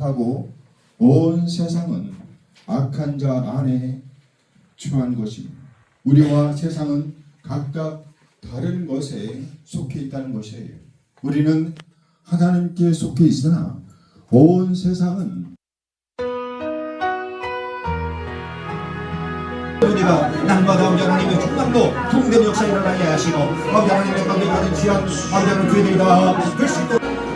속하고 온 세상은 악한 자 안에 처한 것입니다. 우리와 세상은 각각 다른 것에 속해 있다는 것이에요. 우리는 하나님께 속해 있으나 온 세상은 우리가 날마다 아버지 하나님의 충만도 통된 역사 일어나게 하시고 아버지 하나님의 가운데 가는 귀한 아버지 하나님 교회들이 다 될수 있도록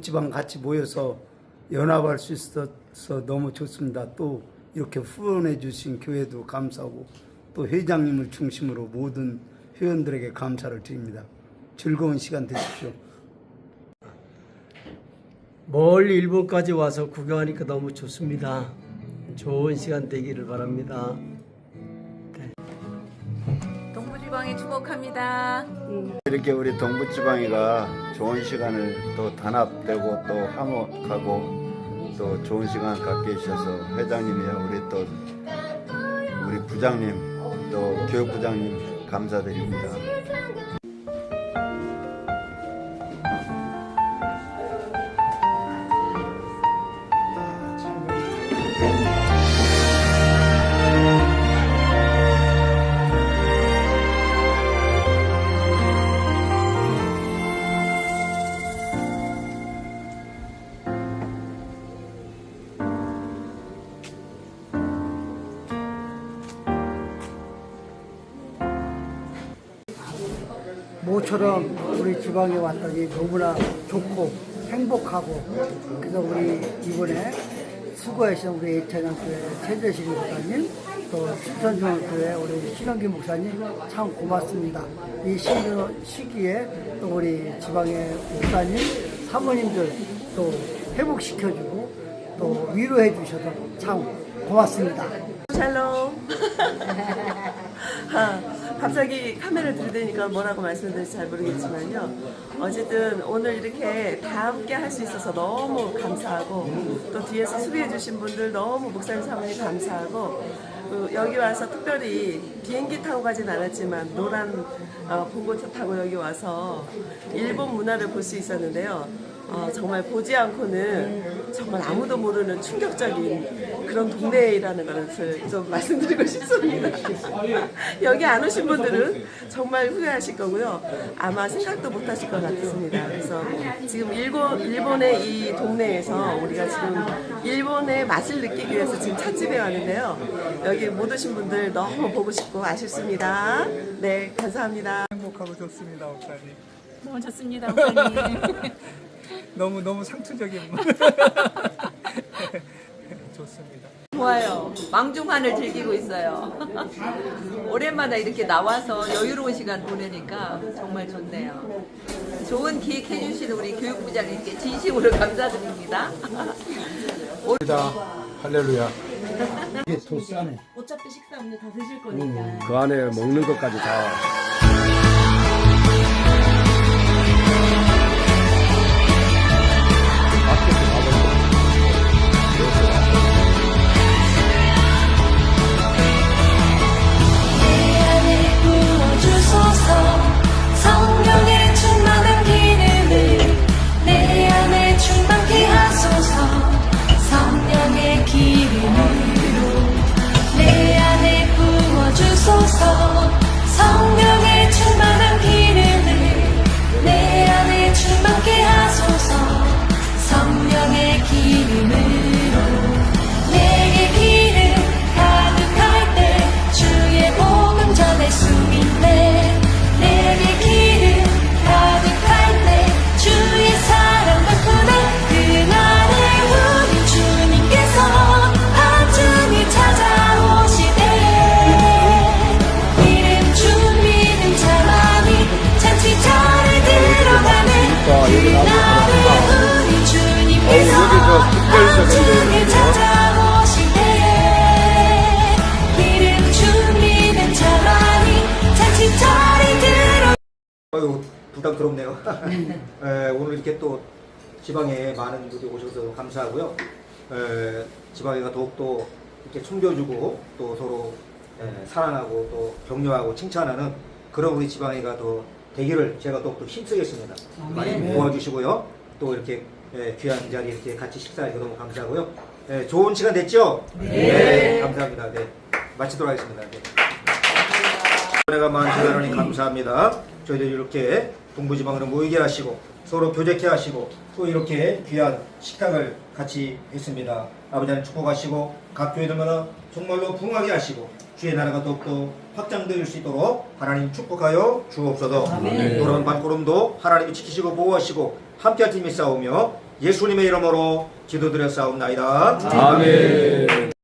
지방 같이 모여서 연합할 수 있어서 너무 좋습니다. 또 이렇게 후원해 주신 교회도 감사하고 또 회장님을 중심으로 모든 회원들에게 감사를 드립니다. 즐거운 시간 되십시오. 멀리 일본까지 와서 구경하니까 너무 좋습니다. 좋은 시간 되기를 바랍니다. 동부지방에 축복합니다. 이렇게 우리 동부지방이가 좋은 시간을 또 단합되고 또 화목하고 또 좋은 시간 갖게 해주셔서 회장님이야 우리 또 우리 부장님 또 교육부장님 감사드립니다. 모처럼 우리 지방에 왔더니 너무나 좋고 행복하고 그래서 우리 이번에 수고하신 우리 예찬양교회 최재식 목사님 또 춘천중앙교회 우리 신원기 목사님 참 고맙습니다. 이 시기에 또 우리 지방의 목사님 사모님들 또 회복시켜주고 또 위로해 주셔서 참 고맙습니다. 샬롬. 아, 갑자기 카메라를 들이대니까 뭐라고 말씀드릴지 잘 모르겠지만요. 어쨌든 오늘 이렇게 다 함께 할 수 있어서 너무 감사하고 또 뒤에서 수비해 주신 분들 너무 목사님 사모님 감사하고 그 여기 와서 특별히 비행기 타고 가진 않았지만 노란 어, 봉고차 타고 여기 와서 일본 문화를 볼 수 있었는데요. 어, 정말 보지 않고는 정말 아무도 모르는 충격적인 그런 동네라는 것을 좀 말씀드리고 싶습니다. 여기 안 오신 분들은 정말 후회하실 거고요. 아마 생각도 못 하실 것 같습니다. 그래서 지금 일본, 일본의 이 동네에서 우리가 지금 일본의 맛을 느끼기 위해서 지금 찻집에 왔는데요. 여기 못 오신 분들 너무 보고 싶고 아쉽습니다. 네, 감사합니다. 행복하고 좋습니다, 목사님. 너무 좋습니다, 목사님. 너무 너무 상투적인 좋습니다. 좋아요. 왕중환을 즐기고 있어요. 오랜만에 이렇게 나와서 여유로운 시간 보내니까 정말 좋네요. 좋은 기획해 주신 우리 교육부장님께 진심으로 감사드립니다. 할렐루야. 어차피 식사 오늘 다 드실 거니까. 그 안에 먹는 것까지 다 아유 부담스럽네요. 에, 오늘 이렇게 또 지방에 많은 분들이 오셔서 감사하고요. 에, 지방에가 더욱더 이렇게 숨겨주고 또 서로 에, 사랑하고 또 격려하고 칭찬하는 그런 우리 지방에가 더 되기를 제가 또, 또 힘쓰겠습니다. 많이 도와주시고요. 또 이렇게 에, 귀한 자리 이렇게 같이 식사해서 너무 감사하고요. 에, 좋은 시간 됐죠? 네. 감사합니다. 네. 마치도록 하겠습니다. 네. 은혜가 많으신 하나님 감사합니다. 저희들 이렇게 동부지방으로 모이게 하시고 서로 교제케 하시고 또 이렇게 귀한 식탁을 같이 했습니다. 아버지 하나님 축복하시고 각 교회들마다 정말로 부흥하게 하시고 주의 나라가 더욱더 확장될 수 있도록 하나님 축복하여 주옵소서. 돌아온 발걸음도 하나님이 지키시고 보호하시고 함께할 팀이 싸우며 예수님의 이름으로 기도드렸사옵나이다. 아멘.